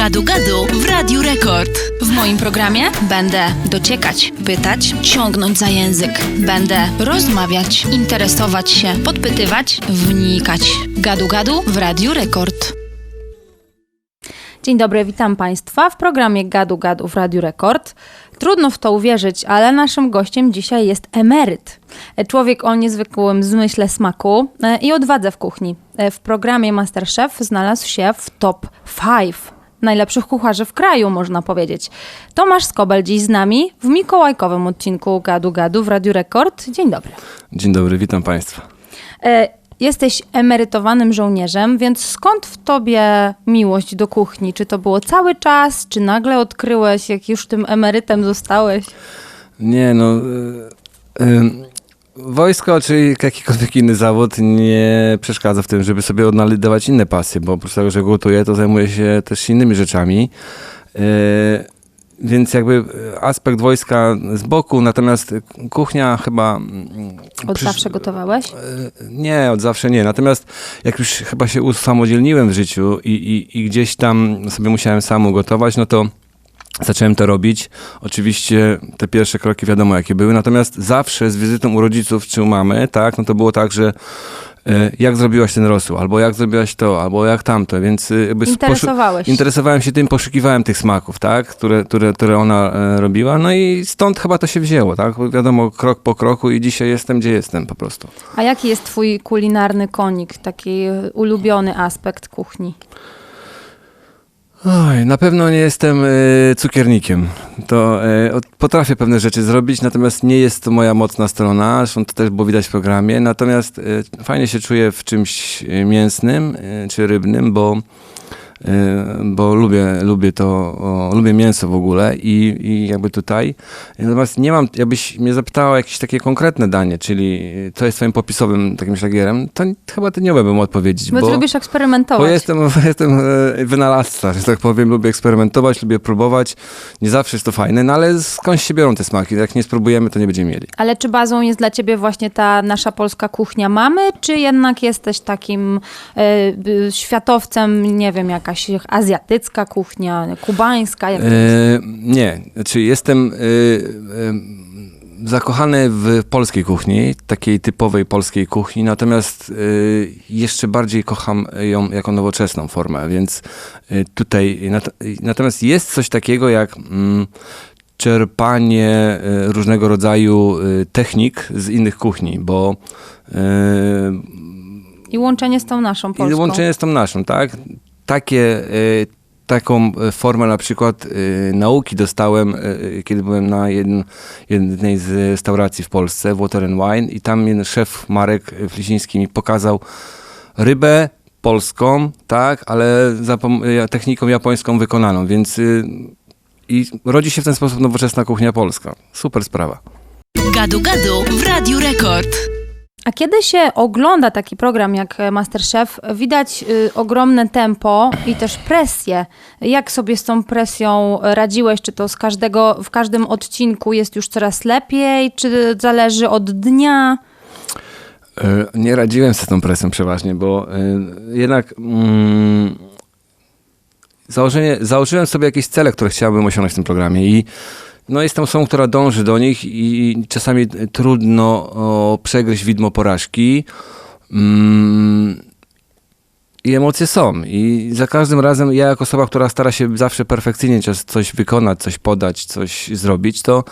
Gadu Gadu w Radiu Rekord. W moim programie będę dociekać, pytać, ciągnąć za język. Będę rozmawiać, interesować się, podpytywać, wnikać. Gadu Gadu w Radiu Rekord. Dzień dobry, witam Państwa w programie Gadu Gadu w Radiu Rekord. Trudno w to uwierzyć, ale naszym gościem dzisiaj jest emeryt. Człowiek o niezwykłym zmyśle smaku e, i odwadze w kuchni. E, W programie Masterchef znalazł się w top 5 najlepszych kucharzy w kraju, można powiedzieć. Tomasz Skobel dziś z nami w mikołajkowym odcinku Gadu Gadu w Radiu Rekord. Dzień dobry. Dzień dobry, witam Państwa. E, Jesteś emerytowanym żołnierzem, więc skąd w tobie miłość do kuchni? Czy to było cały czas, czy nagle odkryłeś, jak już tym emerytem zostałeś? Nie no, y, y, wojsko czy jakikolwiek inny zawód nie przeszkadza w tym, żeby sobie odnajdywać inne pasje, bo oprócz tego, że gotuję, to zajmuję się też innymi rzeczami. Y, więc jakby aspekt wojska z boku, natomiast kuchnia chyba... mm, Od przysz- zawsze gotowałeś? E, Nie, od zawsze nie. Natomiast jak już chyba się usamodzielniłem w życiu i, i, i gdzieś tam sobie musiałem sam ugotować, no to zacząłem to robić. Oczywiście te pierwsze kroki wiadomo jakie były, natomiast zawsze z wizytą u rodziców czy u mamy, tak, no to było tak, że e, jak zrobiłaś ten rosół, albo jak zrobiłaś to, albo jak tamto, więc e, jakby Interesowałeś. interesowałem się tym, poszukiwałem tych smaków, tak, które, które, które ona e, robiła, no i stąd chyba to się wzięło, tak, wiadomo, krok po kroku i dzisiaj jestem, gdzie jestem po prostu. A jaki jest twój kulinarny konik, taki ulubiony aspekt kuchni? Oj, na pewno nie jestem e, cukiernikiem. To od- potrafię pewne rzeczy zrobić, natomiast nie jest to moja mocna strona. Zresztą to też było widać w programie. Natomiast e, fajnie się czuję w czymś mięsnym czy rybnym, bo, bo lubię, lubię to, o, lubię mięso w ogóle i, i jakby tutaj. Natomiast nie mam, jakbyś mnie zapytała jakieś takie konkretne danie, czyli co jest twoim popisowym takim szlagierem, to chyba to nie umiałbym odpowiedzieć. Bo, ty lubisz Bo eksperymentować. jestem, jestem e, wynalazca, że tak powiem, lubię eksperymentować, lubię próbować. Nie zawsze jest to fajne, no ale skąd się biorą te smaki? Jak nie spróbujemy, to nie będziemy mieli. Ale czy bazą jest dla ciebie właśnie ta nasza polska kuchnia mamy, czy jednak jesteś takim y, światowcem, nie wiem, jakaś azjatycka kuchnia, kubańska? Jak? E, nie, znaczy jestem e, e, zakochany w polskiej kuchni, takiej typowej polskiej kuchni, natomiast e, jeszcze bardziej kocham ją jako nowoczesną formę, więc e, tutaj, nat- natomiast jest coś takiego jak mm, czerpanie e, różnego rodzaju technik z innych kuchni, bo I łączenie z tą naszą i polską. łączenie z tą naszą, tak? Takie, y, taką y, formę na przykład y, nauki dostałem, kiedy byłem na jedn, jednej z restauracji w Polsce, Water and Wine i tam szef Marek Flisiński mi pokazał rybę polską, tak, ale techniką japońską wykonaną, więc y, i rodzi się w ten sposób nowoczesna kuchnia polska. Super sprawa. Gadu Gadu w Radiu Rekord. A kiedy się ogląda taki program jak e, Masterchef, widać y, ogromne tempo i też presję. Jak sobie z tą presją radziłeś? Czy to z każdego, w każdym odcinku jest już coraz lepiej? Czy zależy od dnia? E, Nie radziłem sobie z tą presją przeważnie, bo e, jednak mm, założenie, założyłem sobie jakieś cele, które chciałbym osiągnąć w tym programie i no, jestem osobą, która dąży do nich i czasami trudno przegryźć widmo porażki. Mm, i emocje są. I za każdym razem ja, jako osoba, która stara się zawsze perfekcyjnie coś wykonać, coś podać, coś zrobić, to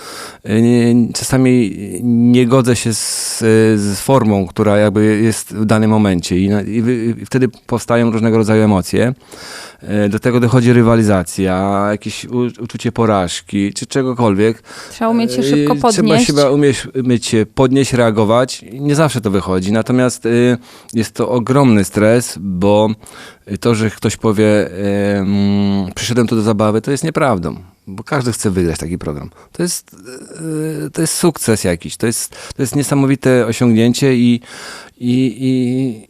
y, czasami nie godzę się z, z formą, która jakby jest w danym momencie. I, i wtedy powstają różnego rodzaju emocje. Y, Do tego dochodzi rywalizacja, jakieś u, uczucie porażki, czy czegokolwiek. Trzeba umieć się szybko Yy, Trzeba podnieść. się umieć, umieć się podnieść, reagować. Nie zawsze to wychodzi. Natomiast y, jest to ogromny stres, bo to, że ktoś powie, y, przyszedłem tu do zabawy, to jest nieprawdą. Bo każdy chce wygrać taki program. To jest, y, to jest sukces jakiś. To jest, to jest niesamowite osiągnięcie i, i, i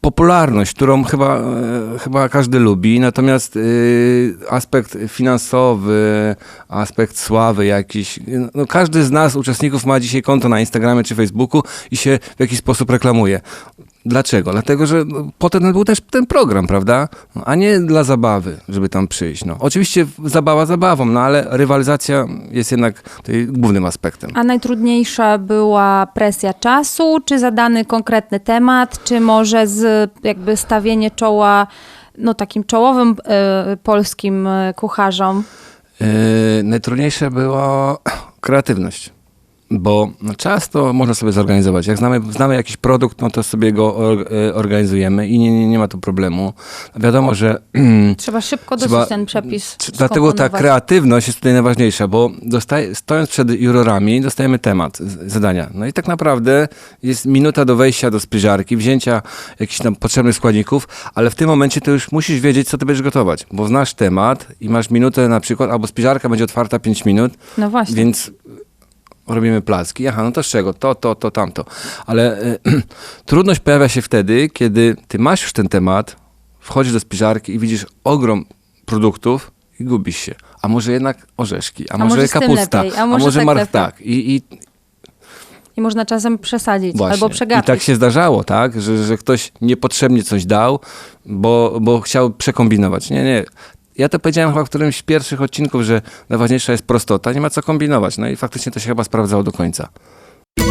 popularność, którą chyba, e, chyba każdy lubi, natomiast y, aspekt finansowy, aspekt sławy jakiś, no każdy z nas, uczestników, ma dzisiaj konto na Instagramie czy Facebooku i się w jakiś sposób reklamuje. Dlaczego? Dlatego, że no, potem był też ten program, prawda? No, A nie dla zabawy, żeby tam przyjść. No. Oczywiście zabawa zabawą, no ale rywalizacja jest jednak głównym aspektem. A najtrudniejsza była presja czasu, czy zadany konkretny temat, czy może z jakby stawienie czoła no takim czołowym e, polskim e, kucharzom? Yy, najtrudniejsza była kreatywność. Bo czas to można sobie zorganizować. Jak znamy, znamy jakiś produkt, no to sobie go y, organizujemy i nie, nie, nie ma tu problemu. Wiadomo, że Trzeba szybko dosyć Trzeba- ten przepis Dlatego ta kreatywność jest tutaj najważniejsza, bo dostaje, stojąc przed jurorami, dostajemy temat zadania. No i tak naprawdę jest minuta do wejścia do spyżarki, wzięcia jakichś tam potrzebnych składników, ale w tym momencie to już musisz wiedzieć, co ty będziesz gotować, bo znasz temat i masz minutę na przykład, albo spyżarka będzie otwarta 5 minut, No właśnie. więc robimy placki. Aha, no to z czego? To, to, to, tamto. Ale y, trudność pojawia się wtedy, kiedy ty masz już ten temat, wchodzisz do spiżarki i widzisz ogrom produktów i gubisz się. A może jednak orzeszki, a, A może, może kapusta, lepiej, a może tak mar- lepiej. tak. I, i I można czasem przesadzić właśnie. albo I przegapić. tak się zdarzało, tak? Że, że ktoś niepotrzebnie coś dał, bo, bo chciał przekombinować. Nie, nie. Ja to powiedziałem chyba w którymś z pierwszych odcinków, że najważniejsza jest prostota, nie ma co kombinować. No i faktycznie to się chyba sprawdzało do końca.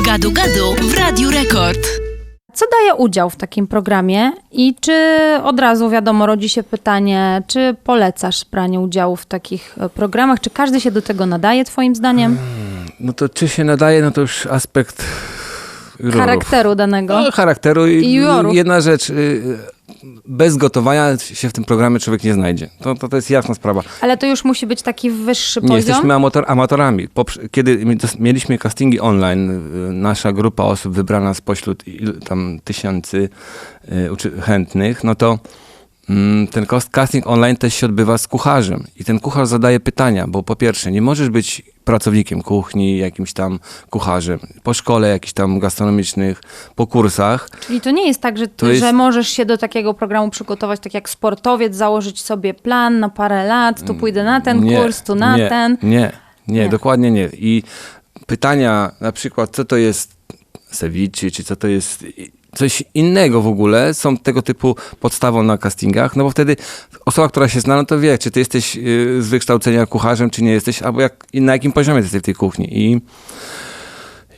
Gadu Gadu w Radiu Rekord. Co daje udział w takim programie i czy od razu wiadomo, rodzi się pytanie, czy polecasz branie udziału w takich e, programach? Czy każdy się do tego nadaje, twoim zdaniem? No to czy się nadaje, no to już aspekt jurorów. Charakteru danego. No, charakteru i, I jurorów. jedna rzecz, y, bez gotowania się w tym programie człowiek nie znajdzie. To, to, to jest jasna sprawa. Ale to już musi być taki wyższy Nie poziom. jesteśmy amator, amatorami. Kiedy mieliśmy castingi online, y, nasza grupa osób wybrana spośród tam tysięcy y, chętnych, no to ten kos- casting online też się odbywa z kucharzem. I ten kucharz zadaje pytania, bo po pierwsze, nie możesz być pracownikiem kuchni, jakimś tam kucharzem, po szkole jakichś tam gastronomicznych, po kursach. Czyli to nie jest tak, że, To jest- że możesz się do takiego programu przygotować tak jak sportowiec, założyć sobie plan na parę lat, tu pójdę na ten Nie, kurs, tu na nie, ten. Nie, nie, Nie. dokładnie nie. I pytania na przykład, co to jest ceviche, czy co to jest coś innego w ogóle, są tego typu podstawą na castingach, no bo wtedy osoba, która się zna, no to wie, czy ty jesteś y, z wykształcenia kucharzem, czy nie jesteś, albo jak, na jakim poziomie jesteś w tej kuchni. I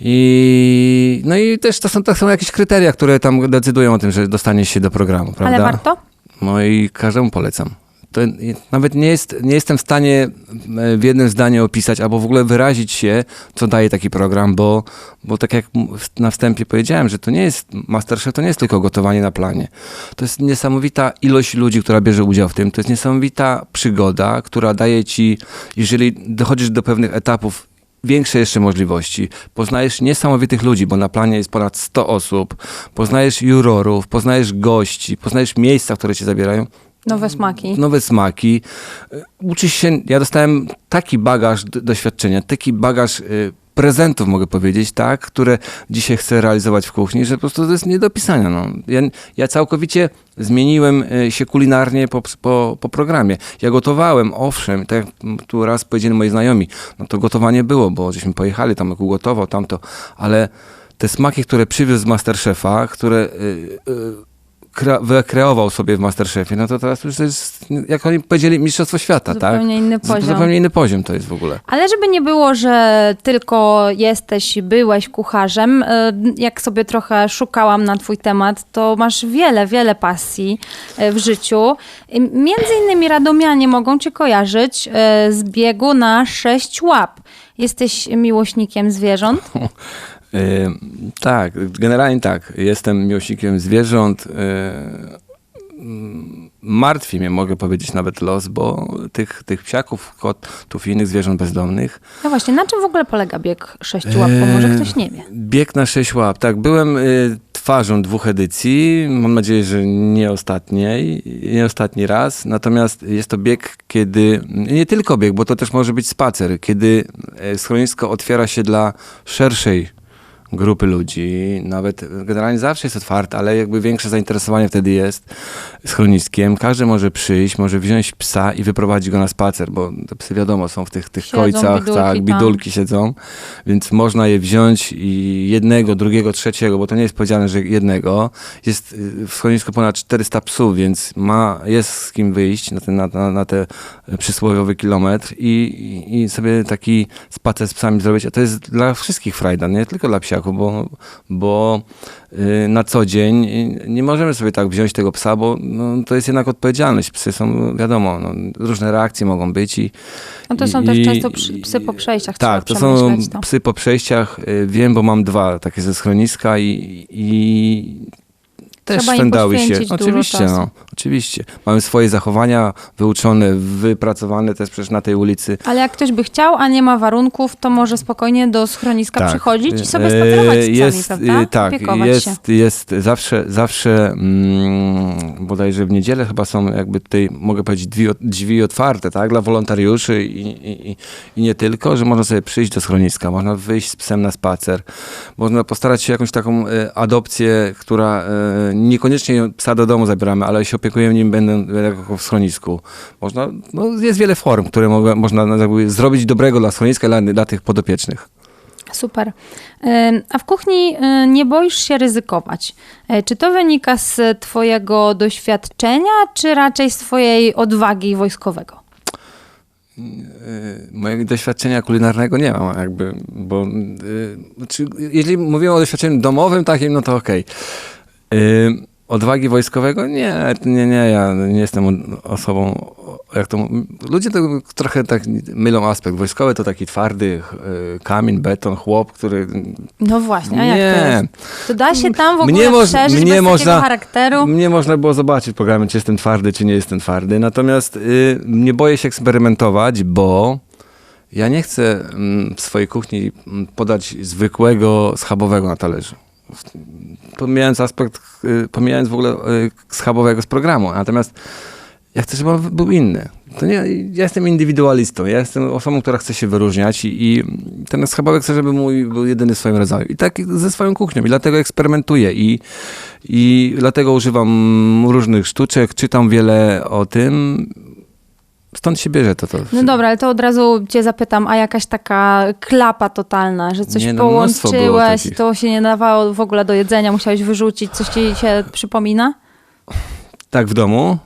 i, no i też to są, to są jakieś kryteria, które tam decydują o tym, że dostanie się do programu, prawda? Ale warto? No i każdemu polecam. To nawet nie, jest, nie jestem w stanie e, w jednym zdaniu opisać albo w ogóle wyrazić się, co daje taki program, bo, bo tak jak na wstępie powiedziałem, że to nie jest, Masterchef to nie jest tylko gotowanie na planie. To jest niesamowita ilość ludzi, która bierze udział w tym. To jest niesamowita przygoda, która daje ci, jeżeli dochodzisz do pewnych etapów, większe jeszcze możliwości. Poznajesz niesamowitych ludzi, bo na planie jest ponad 100 osób. Poznajesz jurorów, poznajesz gości, poznajesz miejsca, które cię zabierają Nowe smaki. nowe smaki. Y, Uczysz się, ja dostałem taki bagaż doświadczenia, taki bagaż y, prezentów, mogę powiedzieć, tak, które dzisiaj chcę realizować w kuchni, że po prostu to jest nie do opisania. No. Ja, ja całkowicie zmieniłem y, się kulinarnie po, po, po programie. Ja gotowałem, owszem, tak jak tu raz powiedzieli moi znajomi, no to gotowanie było, bo żeśmy pojechali, tam ugotował, tamto, ale te smaki, które przywiózł z Masterchefa, które y, y, kre- wykreował sobie w Masterchefie, no to teraz już to jest, jak oni powiedzieli, mistrzostwo świata, tak? Zupełnie inny poziom. Zupełnie inny poziom to jest w ogóle. Ale żeby nie było, że tylko jesteś, byłeś kucharzem, y, jak sobie trochę szukałam na twój temat, to masz wiele, wiele pasji y, w życiu. Między innymi radomianie mogą cię kojarzyć y, z biegu na sześć łap. Jesteś miłośnikiem zwierząt? Tak, generalnie tak. Jestem miłośnikiem zwierząt. Martwi mnie, mogę powiedzieć, nawet los, bo tych, tych psiaków, kotów i innych zwierząt bezdomnych No właśnie, na czym w ogóle polega bieg sześć łap? Bo może ktoś nie wie. Bieg na sześć łap. Tak, byłem y, twarzą dwóch edycji. Mam nadzieję, że nie ostatniej, nie ostatni raz. Natomiast jest to bieg, kiedy, nie tylko bieg, bo to też może być spacer, kiedy e, schronisko otwiera się dla szerszej grupy ludzi, nawet generalnie zawsze jest otwarte, ale jakby większe zainteresowanie wtedy jest schroniskiem. Każdy może przyjść, może wziąć psa i wyprowadzić go na spacer, bo te psy wiadomo są w tych, tych Siedzą, kojcach, bidulki tak, tam. bidulki siedzą, więc można je wziąć i jednego, drugiego, trzeciego, bo to nie jest powiedziane, że jednego. Jest y, w schronisku ponad 400 psów, więc ma, jest z kim wyjść na ten, na, na, na te przysłowiowy kilometr i, i, sobie taki spacer z psami zrobić, a to jest dla wszystkich frajda, nie tylko dla psiaków, bo, bo y, na co dzień y, nie możemy sobie tak wziąć tego psa, bo no, to jest jednak odpowiedzialność. Psy są, wiadomo, no, różne reakcje mogą być i No to są i- też i- często psy po przejściach, Tak, to są to. psy po przejściach. y, Wiem, bo mam dwa takie ze schroniska i, i też Trzeba im szwędały się. Oczywiście, no, oczywiście. Mamy swoje zachowania wyuczone, wypracowane też przecież na tej ulicy. Ale jak ktoś by chciał, a nie ma warunków, to może spokojnie do schroniska przychodzić i sobie E, spacerować z jest, prawda? e, Tak, Opiekować jest, się. jest zawsze, zawsze mm, bodajże w niedzielę chyba są jakby tutaj, mogę powiedzieć, drzwi, drzwi otwarte, tak, dla wolontariuszy i, i, i- i nie tylko, że można sobie przyjść do schroniska, można wyjść z psem na spacer, można postarać się jakąś taką e, adopcję, która niekoniecznie psa do domu zabieramy, ale się opiekujemy nim będę jako w schronisku. Można, no, jest wiele form, które mogę, można jakby zrobić dobrego dla schroniska, dla, dla tych podopiecznych. Super. A w kuchni y, nie boisz się ryzykować. E, Czy to wynika z twojego doświadczenia, czy raczej z twojej odwagi wojskowego? Y, Mojego doświadczenia kulinarnego nie mam, jakby, bo znaczy, jeżeli mówimy o doświadczeniu domowym takim, no to okej. Y, Odwagi wojskowego? Nie, nie, nie, ja nie jestem osobą, jak to, ludzie to trochę tak mylą aspekt. Wojskowy to taki twardy y, kamień, beton, chłop, który... No właśnie, a jak to jest? To da się tam w ogóle Mnie moż- przeżyć mnie bez można- charakteru? Mnie można było zobaczyć w programie, czy jestem twardy, czy nie jestem twardy. Natomiast y, nie boję się eksperymentować, bo ja nie chcę mm, w swojej kuchni mm, podać zwykłego schabowego na talerzu. Pomijając aspekt, y, pomijając w ogóle y, schabowego z programu. Natomiast ja chcę, żeby on był inny. To nie, ja jestem indywidualistą, ja jestem osobą, która chce się wyróżniać i, i ten schabowek chcę, żeby mój był jedyny w swoim rodzaju. I tak ze swoją kuchnią i dlatego eksperymentuję i, i dlatego używam różnych sztuczek, czytam wiele o tym. Stąd się bierze to. to. No dobra, ale to od razu cię zapytam, a jakaś taka klapa totalna, że coś Nie, no, połączyłeś, to się nie dawało w ogóle do jedzenia, musiałeś wyrzucić, coś ci się przypomina? Tak w domu?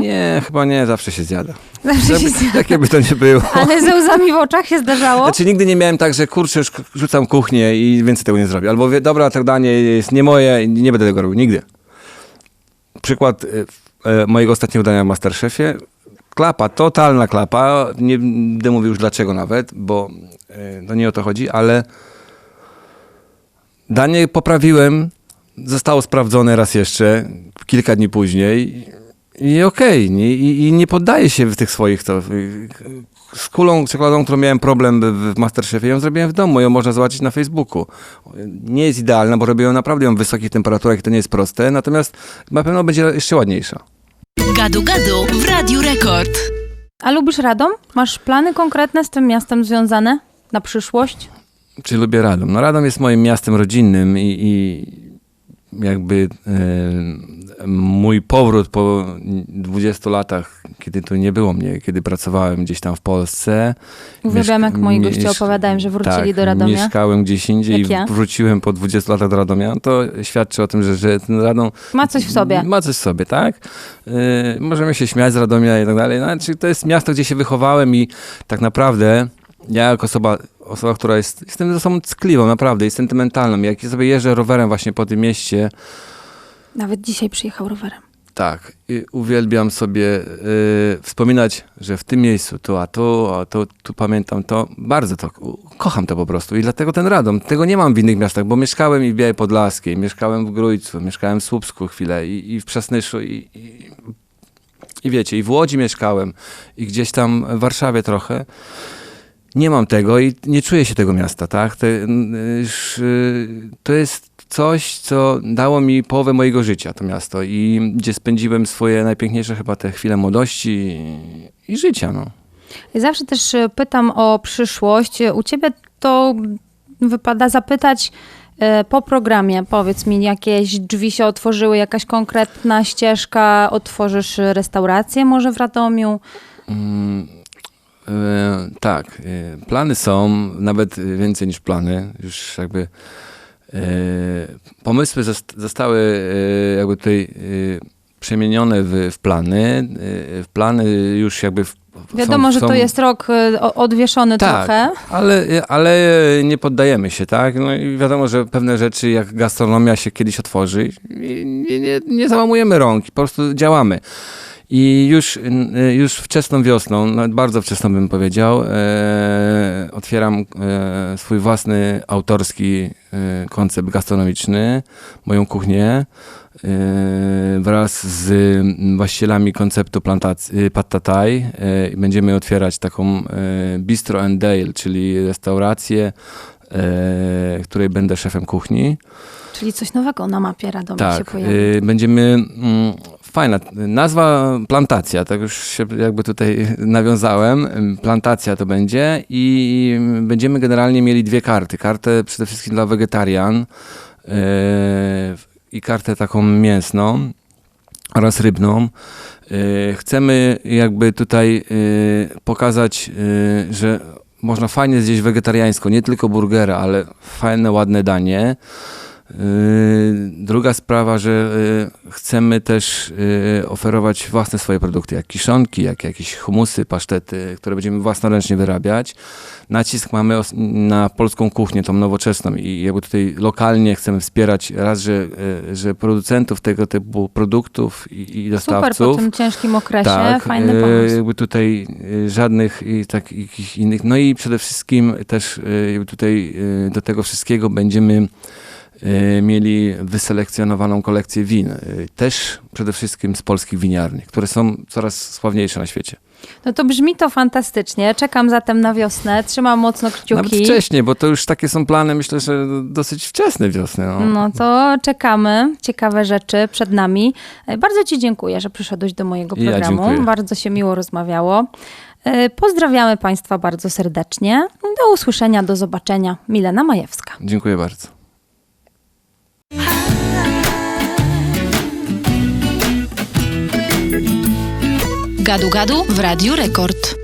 Nie, chyba nie, zawsze się zjada. Mhm. Zawsze się zjada. Jakie by to nie było. Ale ze łzami w oczach się zdarzało? Znaczy nigdy nie miałem tak, że kurczę, już rzucam kuchnię i więcej tego nie zrobię. Albo wie, dobra, to danie jest nie moje i nie będę tego robił. Nigdy. Przykład e, e, mojego ostatniego dania w Masterchefie. Klapa, totalna klapa. Nie będę mówił już dlaczego nawet, bo e, to nie o to chodzi, ale danie poprawiłem. Zostało sprawdzone raz jeszcze, kilka dni później. I okej, nie, i, i nie poddaję się w tych swoich to. Z kulą czekoladą, którą miałem problem w- w Masterchefie, ją zrobiłem w domu, ją można zobaczyć na Facebooku. Nie jest idealna, bo robię ją naprawdę ją w wysokich temperaturach i to nie jest proste, natomiast na pewno będzie jeszcze ładniejsza. Gadu Gadu w Radiu Rekord. A lubisz Radom? Masz plany konkretne z tym miastem związane na przyszłość? Czy lubię Radom? No Radom jest moim miastem rodzinnym i, i jakby e, mój powrót po 20 latach, kiedy tu nie było mnie, kiedy pracowałem gdzieś tam w Polsce. Uwielbiam, jak moi goście opowiadają, że wrócili tak, do Radomia. mieszkałem gdzieś indziej Jak ja. i wróciłem po 20 latach do Radomia. To świadczy o tym, że, że ten Radom Ma coś w sobie. ma coś w sobie, tak? Yy, możemy się śmiać z Radomia i tak dalej. Znaczy, to jest miasto, gdzie się wychowałem i tak naprawdę ja jako osoba, osoba która jest, jestem osobą ckliwą, naprawdę, i sentymentalną. Jak sobie jeżdżę rowerem właśnie po tym mieście, Nawet dzisiaj przyjechał rowerem. tak, i uwielbiam sobie yy, wspominać, że w tym miejscu tu, a tu, a tu, tu pamiętam to, bardzo to, kocham to po prostu i dlatego ten Radom, tego nie mam w innych miastach, bo mieszkałem i w Białej Podlaskiej, mieszkałem w Grójcu, mieszkałem w Słupsku chwilę i, i w Przasnyszu i, i, i wiecie, i w Łodzi mieszkałem i gdzieś tam w Warszawie trochę. Nie mam tego i nie czuję się tego miasta, tak? To, to jest coś, co dało mi połowę mojego życia, to miasto i gdzie spędziłem swoje najpiękniejsze chyba te chwile młodości i, i życia, no. Zawsze też e, pytam o przyszłość. U ciebie to wypada zapytać, E, Po programie powiedz mi, jakieś drzwi się otworzyły, jakaś konkretna ścieżka, otworzysz restaurację może w Radomiu? Mm, e, tak, e, plany są, nawet więcej niż plany. Już jakby e, pomysły zost- zostały e, jakby tutaj przemienione w, w plany. W plany już jakby w, Wiadomo, są, że są, to jest rok odwieszony tak, trochę. Ale, ale nie poddajemy się, tak? No i wiadomo, że pewne rzeczy jak gastronomia się kiedyś otworzy, i nie, nie, nie załamujemy rąk, po prostu działamy. I już, y, już wczesną wiosną, nawet bardzo wczesną bym powiedział, e, otwieram e, swój własny autorski e, koncept gastronomiczny, moją kuchnię, e, wraz z mm, właścicielami konceptu plantacji Pad Thai. E, będziemy otwierać taką e, Bistro and Dale, czyli restaurację, e, której będę szefem kuchni. Czyli coś nowego na mapie Radomia się Tak, pojawi. y, będziemy. Fajna nazwa plantacja, tak już się jakby tutaj nawiązałem. Plantacja to będzie i będziemy generalnie mieli dwie karty. Kartę przede wszystkim dla wegetarian y, i kartę taką mięsną oraz rybną. Y, Chcemy jakby tutaj y, pokazać, że można fajnie zjeść wegetariańsko, nie tylko burgera, ale fajne, ładne danie. Yy, Druga sprawa, że yy, chcemy też yy, oferować własne swoje produkty, jak kiszonki, jak jakieś humusy, pasztety, które będziemy własnoręcznie wyrabiać. Nacisk mamy na polską kuchnię, tą nowoczesną i jakby tutaj lokalnie chcemy wspierać raz, że, że producentów tego typu produktów i, i Super dostawców. po tym ciężkim okresie, Tak, fajny pomysł. jakby tutaj żadnych i takich innych. No i przede wszystkim też tutaj do tego wszystkiego będziemy mieli wyselekcjonowaną kolekcję win. E, Też przede wszystkim z polskich winiarni, które są coraz sławniejsze na świecie. No to brzmi to fantastycznie. Czekam zatem na wiosnę. Trzymam mocno kciuki. Nawet wcześniej, bo to już takie są plany, myślę, że dosyć wczesne wiosny. No. No to czekamy. Ciekawe rzeczy przed nami. E, Bardzo Ci dziękuję, że przyszedłeś do mojego Ja programu. dziękuję. Bardzo się miło rozmawiało. E, Pozdrawiamy Państwa bardzo serdecznie. Do usłyszenia, do zobaczenia. Milena Majewska. Dziękuję bardzo. Gadu Gadu w Radiu Rekord.